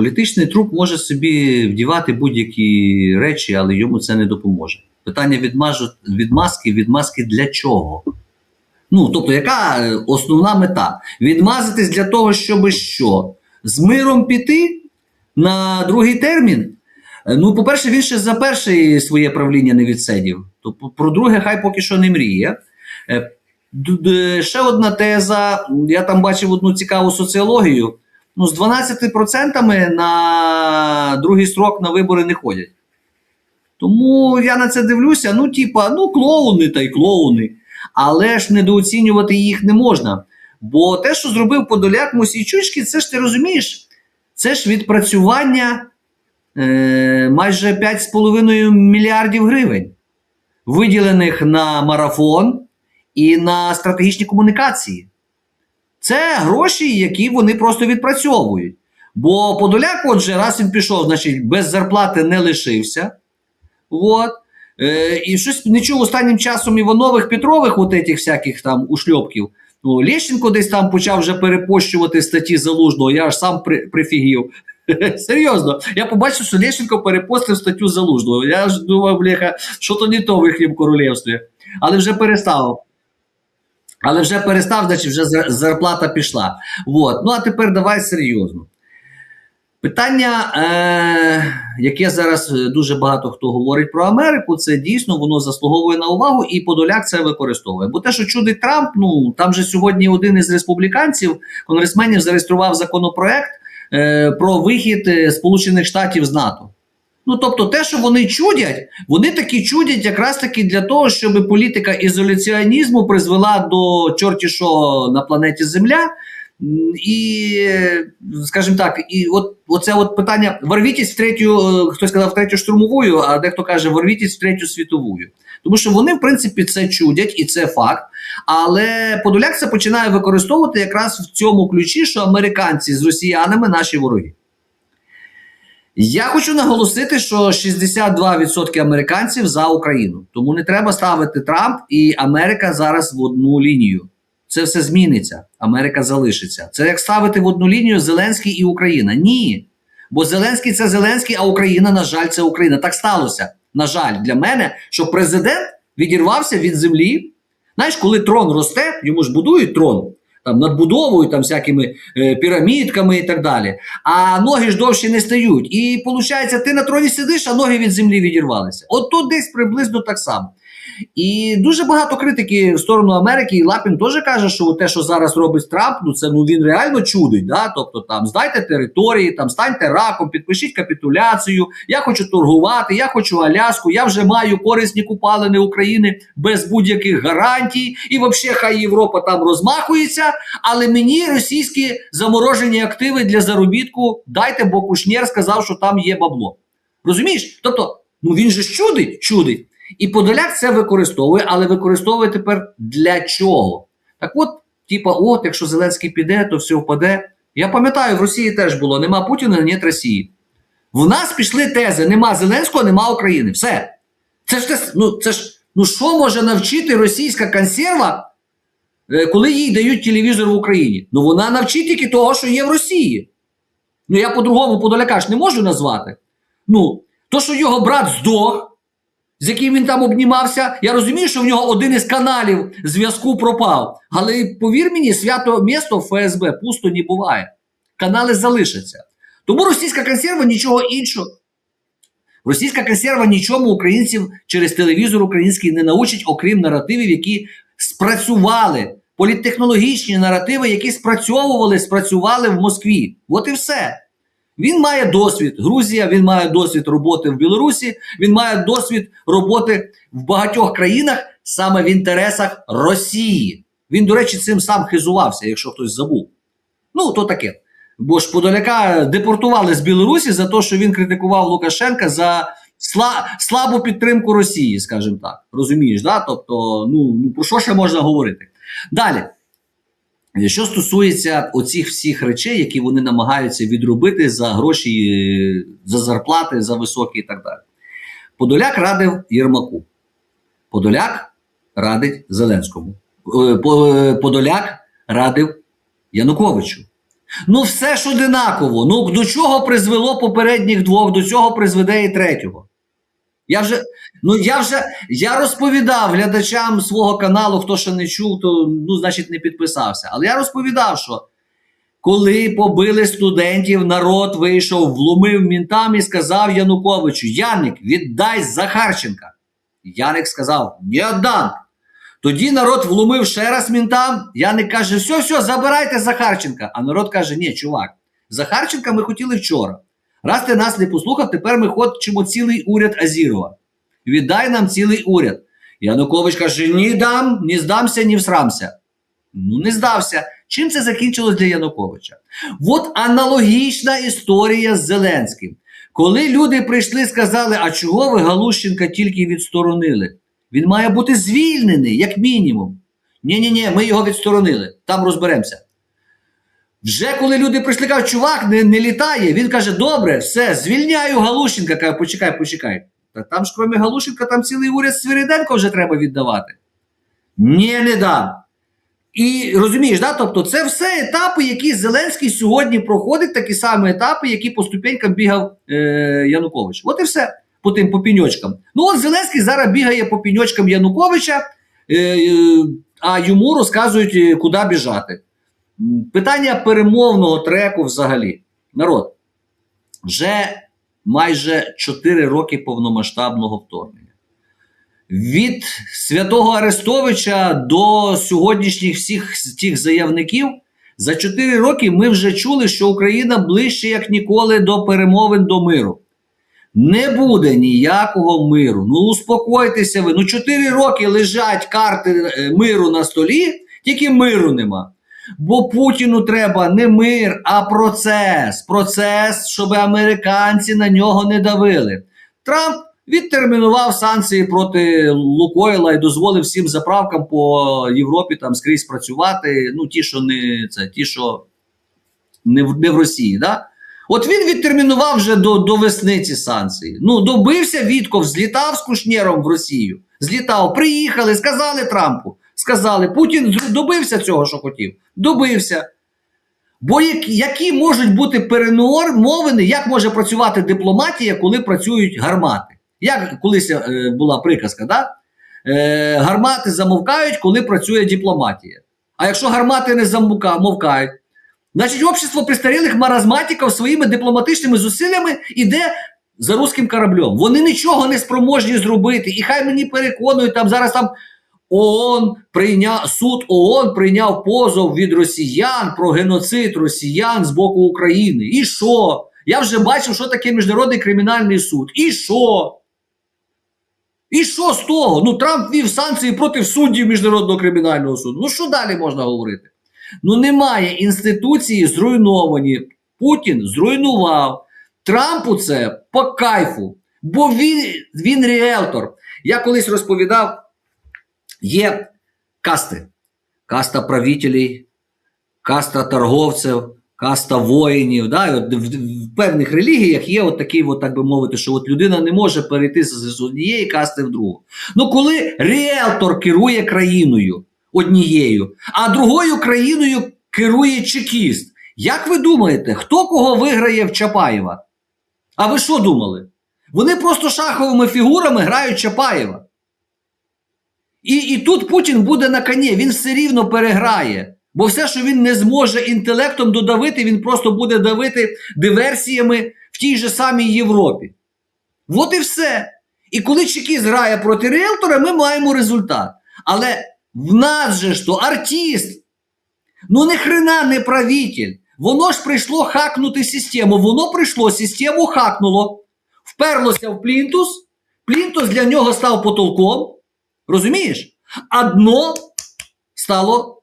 Політичний труп може собі вдівати будь-які речі, але йому це не допоможе. Питання відмажу, відмазки, відмазки для чого? Ну, тобто, яка основна мета? Відмазатись для того, щоб що? З миром піти на другий термін? Ну, по-перше, він ще за перше своє правління не відсидів. Тобто, про друге, хай поки що не мріє. Е, Ще одна теза. Я там бачив одну цікаву соціологію. Ну, з 12% на другий срок на вибори не ходять. Тому я на це дивлюся. Ну, типа, ну, клоуни та й клоуни. Але ж недооцінювати їх не можна. Бо те, що зробив Подоляк Мосійчучки, це ж ти розумієш, це ж відпрацювання е, майже 5,5 мільярдів гривень, виділених на марафон і на стратегічні комунікації. Це гроші, які вони просто відпрацьовують. Бо Подоляк, отже, раз він пішов, значить, без зарплати не лишився. От. Е, і щось не чув останнім часом Іванових Петрових, от этих всяких там ушльопків. Ну, Лещенко десь там почав вже перепощувати статті залужного, я аж сам при, прифігів. Серйозно, я побачив, що Лещенко перепостив статтю залужного. Я ж думав, бляха, що то не то в їхньому королівстві. Але вже перестав. Але вже перестав, значить, вже зарплата пішла. Вот. Ну а тепер давай серйозно. Питання, е, яке зараз е, дуже багато хто говорить про Америку, це дійсно воно заслуговує на увагу, і Подоляк це використовує. Бо те, що чудить Трамп, ну там же сьогодні один із республіканців, конгресменів, зареєстрував законопроект е, про вихід е, Сполучених Штатів з НАТО. Ну тобто, те, що вони чудять, вони таки чудять якраз таки для того, щоб політика ізоляціонізму призвела до чорті що на планеті Земля. І, скажімо так, і от оце от питання: ворвітесь в третю, е, хтось сказав в третю штурмову, а дехто каже, ворвітесь в третю світову. Тому що вони, в принципі, це чудять, і це факт. Але Подоляк це починає використовувати якраз в цьому ключі, що американці з росіянами наші вороги. Я хочу наголосити, що 62% американців за Україну. Тому не треба ставити Трамп і Америка зараз в одну лінію. Це все зміниться. Америка залишиться. Це як ставити в одну лінію Зеленський і Україна. Ні. Бо Зеленський це Зеленський, а Україна, на жаль, це Україна. Так сталося. На жаль, для мене, що президент відірвався від землі. Знаєш, коли трон росте, йому ж будують трон, там надбудовою, там всякими е, пірамідками і так далі. А ноги ж довше не стають. І виходить, ти на троні сидиш, а ноги від землі відірвалися. От тут десь приблизно так само. І дуже багато критики в сторону Америки, і Лапін теж каже, що те, що зараз робить Трамп, ну це ну він реально чудить. Да? Тобто там здайте території, там станьте раком, підпишіть капітуляцію. Я хочу торгувати, я хочу Аляску, я вже маю корисні купалини України без будь-яких гарантій. І взагалі хай Європа там розмахується. Але мені російські заморожені активи для заробітку дайте, бо Кушнєр сказав, що там є бабло. Розумієш? Тобто, ну він же чудить, чудить. І Подоляк це використовує, але використовує тепер для чого? Так от, типа, от, якщо Зеленський піде, то все впаде. Я пам'ятаю, в Росії теж було: нема Путіна, нет Росії. В нас пішли тези: нема Зеленського, нема України. Все. Це ж те- ну, це ж, ну що може навчити російська консерва, е, коли їй дають телевізор в Україні? Ну вона навчить тільки того, що є в Росії. Ну я по-другому Подоляка ж не можу назвати. Ну, то, що його брат здох, з яким він там обнімався. Я розумію, що в нього один із каналів зв'язку пропав. Але повір мені, свято місто ФСБ пусто не буває. Канали залишаться. Тому російська консерва нічого іншого. Російська консерва нічому українців через телевізор український не научить, окрім наративів, які спрацювали. Політтехнологічні наративи, які спрацьовували, спрацювали в Москві. От і все. Він має досвід Грузія, він має досвід роботи в Білорусі, він має досвід роботи в багатьох країнах саме в інтересах Росії. Він, до речі, цим сам хизувався, якщо хтось забув. Ну, то таке. Бо ж Подоляка депортували з Білорусі за те, що він критикував Лукашенка за сла- слабу підтримку Росії, скажімо так. Розумієш, да? Тобто, ну, ну про що ще можна говорити? Далі. Що стосується оцих всіх речей, які вони намагаються відробити за гроші, е, за зарплати, за високі і так далі. Подоляк радив Єрмаку. Подоляк радить Зеленському. Е, е, Подоляк радив Януковичу. Ну, все ж одинаково. Ну, до чого призвело попередніх двох, до цього призведе і третього. Я вже, ну, я вже я розповідав глядачам свого каналу, хто ще не чув, то ну, значить, не підписався. Але я розповідав, що коли побили студентів, народ вийшов, вломив мінтам і сказав Януковичу: Яник, віддай Захарченка. Яник сказав: не віддам. Тоді народ вломив ще раз мінтам. Яник каже: все, все, забирайте Захарченка. А народ каже: ні, чувак, Захарченка ми хотіли вчора. Раз ти нас не послухав, тепер ми хочемо цілий уряд Азірова. Віддай нам цілий уряд. Янукович каже: ні дам, ні здамся, ні всрамся. Ну, не здався. Чим це закінчилось для Януковича? От аналогічна історія з Зеленським. Коли люди прийшли сказали, а чого ви Галущенка тільки відсторонили? Він має бути звільнений, як мінімум. Ні-ні, ні ми його відсторонили, там розберемося. Вже коли люди прийшли, кажуть, чувак не, не літає, він каже: добре, все, звільняю Галущенка. Каже, почекай, почекай. Та там ж, крім Галущенка, там цілий уряд Свириденко вже треба віддавати. Ні, не дам. І розумієш, да? тобто це все етапи, які Зеленський сьогодні проходить, такі самі етапи, які по ступенькам бігав е, Янукович. От і все по тим по піньочкам. Ну от Зеленський зараз бігає по піньочкам Януковича, е, е, а йому розказують, е, куди біжати. Питання перемовного треку взагалі. Народ, вже майже 4 роки повномасштабного вторгнення. Від святого Арестовича до сьогоднішніх всіх тих заявників за 4 роки ми вже чули, що Україна ближче як ніколи до перемовин до миру. Не буде ніякого миру. Ну успокойтеся ви. Ну 4 роки лежать карти е, миру на столі, тільки миру нема. Бо Путіну треба не мир, а процес. Процес, щоб американці на нього не давили. Трамп відтермінував санкції проти Лукойла і дозволив всім заправкам по Європі там скрізь працювати. Ну, ті, що не це, ті, що не в, не в Росії. Да? От він відтермінував вже до, до весни ці санкції. Ну, добився Вітков, злітав з Кушнєром в Росію. Злітав, приїхали, сказали Трампу. Сказали, Путін добився цього, що хотів. Добився. Бо які, можуть бути перемовини, як може працювати дипломатія, коли працюють гармати? Як колись е, була приказка, да? е, гармати замовкають, коли працює дипломатія. А якщо гармати не замовкають, значить общество престарілих маразматиків своїми дипломатичними зусиллями іде за руським кораблем. Вони нічого не спроможні зробити. І хай мені переконують, там зараз там ООН прийняв суд ООН прийняв позов від росіян про геноцид росіян з боку України. І що? Я вже бачив, що таке міжнародний кримінальний суд. І що? І що з того? Ну Трамп вів санкції проти суддів міжнародного кримінального суду. Ну що далі можна говорити? Ну немає інституції зруйновані. Путін зруйнував. Трампу це по кайфу. Бо він, він ріелтор. Я колись розповідав, є касти. Каста правителів, каста торговців, каста воїнів. Да? От в, в певних релігіях є от такий, от, так би мовити, що от людина не може перейти з однієї касти в другу. Ну, коли ріелтор керує країною однією, а другою країною керує чекіст. Як ви думаєте, хто кого виграє в Чапаєва? А ви що думали? Вони просто шаховими фігурами грають Чапаєва. І, і тут Путін буде на коні, він все рівно переграє. Бо все, що він не зможе інтелектом додавити, він просто буде давити диверсіями в тій же самій Європі. От і все. І коли Чекіс грає проти риелтора, ми маємо результат. Але в нас же ж то артист. Ну ні хрена не правитель. Воно ж прийшло хакнути систему. Воно прийшло, систему хакнуло, вперлося в плінтус. Плінтус для нього став потолком. Розумієш? А стало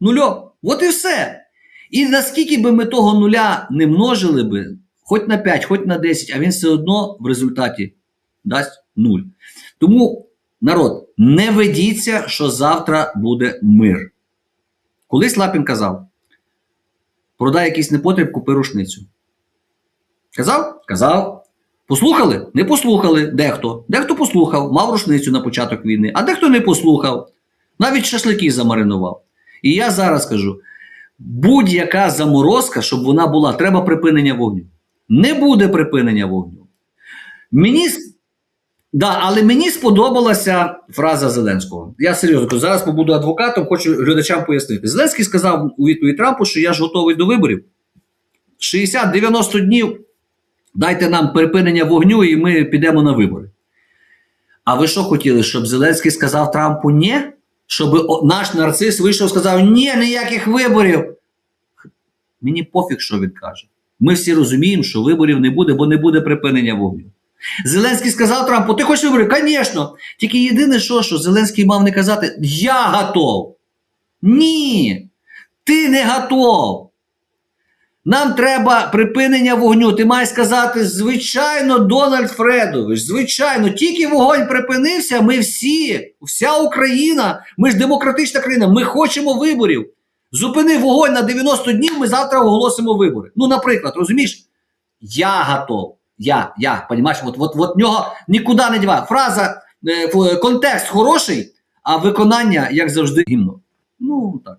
нульом. От і все. І наскільки би ми того нуля не множили би, хоч на 5, хоч на 10, а він все одно в результаті дасть нуль. Тому, народ, не ведіться, що завтра буде мир. Колись Лапін казав: продай якийсь непотріб, купи рушницю. Казав? Казав. Послухали? Не послухали. Дехто. Дехто послухав, мав рушницю на початок війни, а дехто не послухав. Навіть шашлики замаринував. І я зараз кажу: будь-яка заморозка, щоб вона була, треба припинення вогню. Не буде припинення вогню. Мені, да, але мені сподобалася фраза Зеленського. Я серйозно зараз побуду адвокатом, хочу глядачам пояснити. Зеленський сказав у відповідь Трампу, що я ж готовий до виборів. 60-90 днів дайте нам припинення вогню, і ми підемо на вибори. А ви що хотіли, щоб Зеленський сказав Трампу ні? Щоб наш нарцис вийшов і сказав: ні, ніяких виборів. Мені пофіг, що він каже. Ми всі розуміємо, що виборів не буде, бо не буде припинення вогню. Зеленський сказав Трампу: ти хочеш виборів? Звісно. Тільки єдине, що, що Зеленський мав не казати: Я готов. Ні, ти не готов. Нам треба припинення вогню. Ти маєш сказати, звичайно, Дональд Фредович, звичайно, тільки вогонь припинився, ми всі, вся Україна, ми ж демократична країна, ми хочемо виборів. Зупини вогонь на 90 днів, ми завтра оголосимо вибори. Ну, наприклад, розумієш? Я готов. Я, я, понимаєш, от, от, от нього нікуди не діває. Фраза, е, контекст хороший, а виконання, як завжди, гімно. Ну, так.